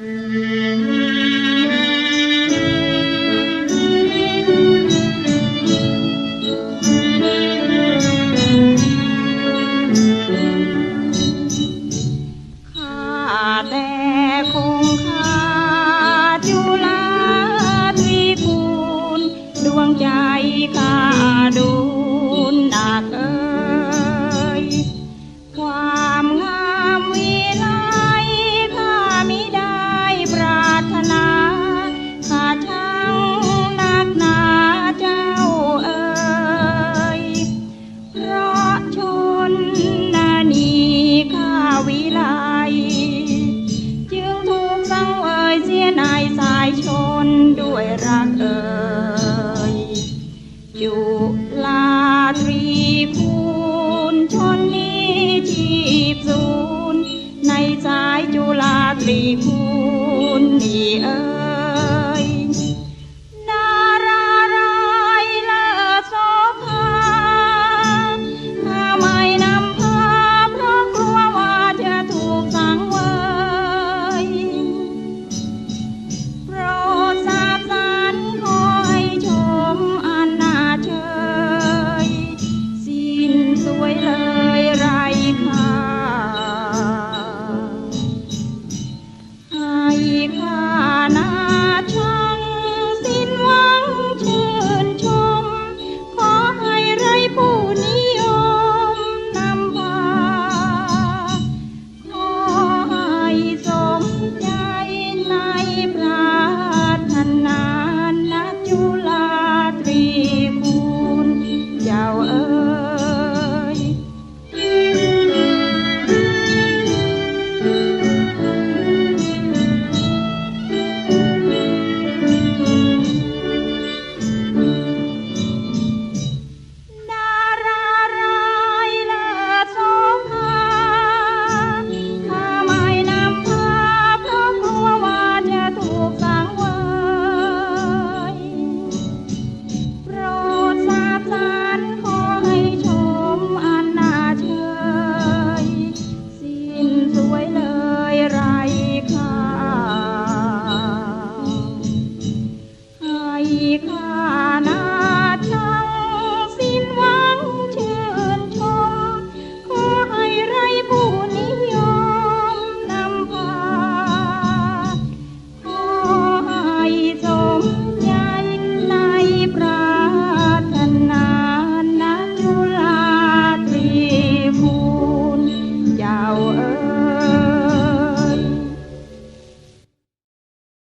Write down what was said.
ใจข้าดู ชนนานีข้าวิไลจึงถูกสังเวยเสียในสายชนด้วยรักเอ่ยจุลาตรีคูณชนนี้ชีพศูนย์ในสายจุลาตรีคูณนี่เอ่ย ที่ข้านาชา ค่ะ